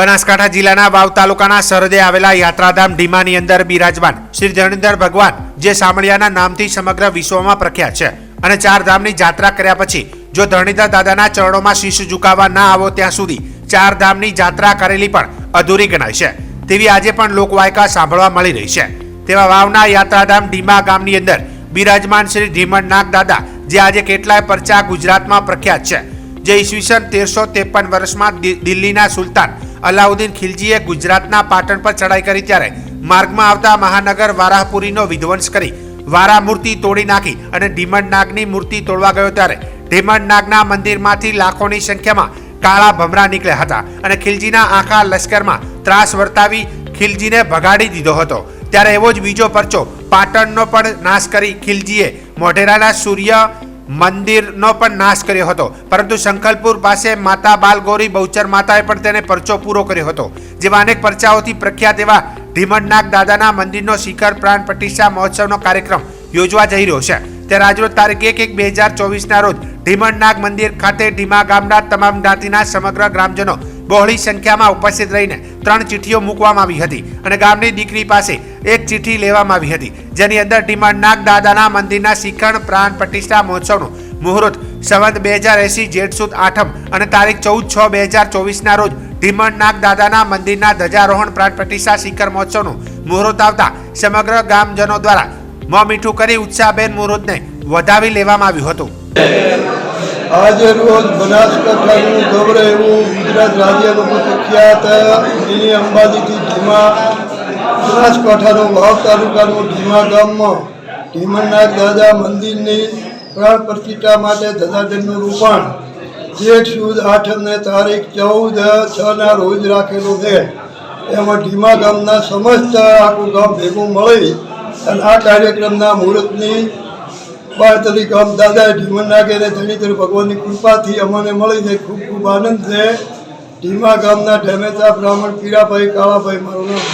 બનાસકાંઠા જિલ્લાના વાવ તાલુકાના સરહદે આવેલા યાત્રાધામ ઢીમાની અંદર બિરાજમાન શ્રી ધરણીધર ભગવાન, જે સામળિયાના નામથી સમગ્ર વિશ્વમાં પ્રખ્યાત છે. અને ચાર ધામની જાત્રા કર્યા પછી, જો ધરણીધર દાદાના ચરણોમાં શીશ ઝુકાવવા ના આવો ત્યાં સુધી, ચાર ધામની જાત્રા કરેલી પણ અધૂરી ગણાય છે. તેવી આજે પણ લોકવાયકા સાંભળવા મળી રહી છે. તેવા વાવના યાત્રાધામ ઢીમા ગામની અંદર બિરાજમાન શ્રી ઢીમણનાગ દાદા જે આજે કેટલાય પરચા ગુજરાતમાં પ્રખ્યાત છે. જે ઈસવીસન તેરસો ત્રેપન વર્ષમાં દિલ્હીના સુલતાન અલાઉદ્દીન ખિલજીએ ગુજરાતના પાટણ પર ચડાઈ કરી ત્યારે માર્ગમાં આવતા મહાનગર વારાહપુરીનો વિધ્વંસ કરી વારા મૂર્તિ તોડી નાખી અને ઢીમણ નાગની મૂર્તિ તોડવા ગયો ત્યારે ઢીમણ નાગના મંદિરમાંથી લાખોની સંખ્યામાં કાળા ભમરા નીકળ્યા હતા અને ખિલજીના આખા લશ્કરમાં ત્રાસ વર્તાવી ખિલજીને ભગાડી દીધો હતો. ત્યારે એવો જ બીજો પરચો પાટણનો પણ નાશ કરી ખિલજીએ મોઢેરાના સૂર્ય મંદિરનો પણ નાશ કર્યો હતો. પરંતુ શંકલપુર પાસે માતા બાલગૌરી બહુચર માતાએ પણ તેને પરચો પૂરો કર્યો હતો. જેવા અનેક પરચાઓથી પ્રખ્યાત એવા ઢીમણનાગ દાદાના મંદિરનો શિખર પ્રાણ પ્રતિષ્ઠા મહોત્સવનો કાર્યક્રમ યોજવા જઈ રહ્યો છે. ત્યારે આજરોજ તારીખ એક એક બે હજાર ચોવીસના રોજ ઢીમણનાગ મંદિર ખાતે ધીમા ગામના તમામ જ્ઞાતિના સમગ્ર ગ્રામજનો બહોળી સંખ્યામાં ઉપસ્થિત રહીને ત્રણ ચિઠ્ઠીઓ મૂકવામાં આવી હતી અને ગામની દીકરી પાસે એક ચિઠ્ઠી લેવામાં આવી હતી. જેની અંદર ઢીમણનાગ દાદાના મંદિરના શિખંડ પ્રાણ પ્રતિષ્ઠા મહોત્સવનું મુહૂર્ત સંવત બે હજાર એસી જેઠ સુદ આઠમ અને તારીખ ચૌદ છ બે હજાર ચોવીસના રોજ ઢીમણનાગ દાદાના મંદિરના ધજારોહણ પ્રાણ પ્રતિષ્ઠા શિખર મહોત્સવનું મુહૂર્ત આવતા સમગ્ર ગામજનો દ્વારા મોં મીઠું કરી ઉત્સાહબેન મુહૂર્તને વધાવી લેવામાં આવ્યું હતું. આજે રોજ બનાસકાંઠાનું ગૌરવ એવું ગુજરાત રાજ્યનું પ્રખ્યાત મિની અંબાજીથી ધીમા બનાસકાંઠાનું વાવ તાલુકાનું ધીમા ગામમાં ધીમણનાથ દાદા મંદિરની પ્રાણ પ્રતિષ્ઠા માટે ધજાધનનું રૂપાણ. જેઠ, સુદ આઠને તારીખ ચૌદ છના રોજ રાખેલું છે. એમાં ધીમા ગામના સમસ્ત આખું ગામ ભેગું મળી અને આ કાર્યક્રમના મુહૂર્તની બાળતરી ગામ દાદાએ ઢીમણ નાગે ને ધણીધર ભગવાનની કૃપાથી અમને મળી જાય ખૂબ ખૂબ આનંદ છે. ઢીમા ગામના ઢેમેચા બ્રાહ્મણ પીરાભાઈ કાળાભાઈ, મારું નામ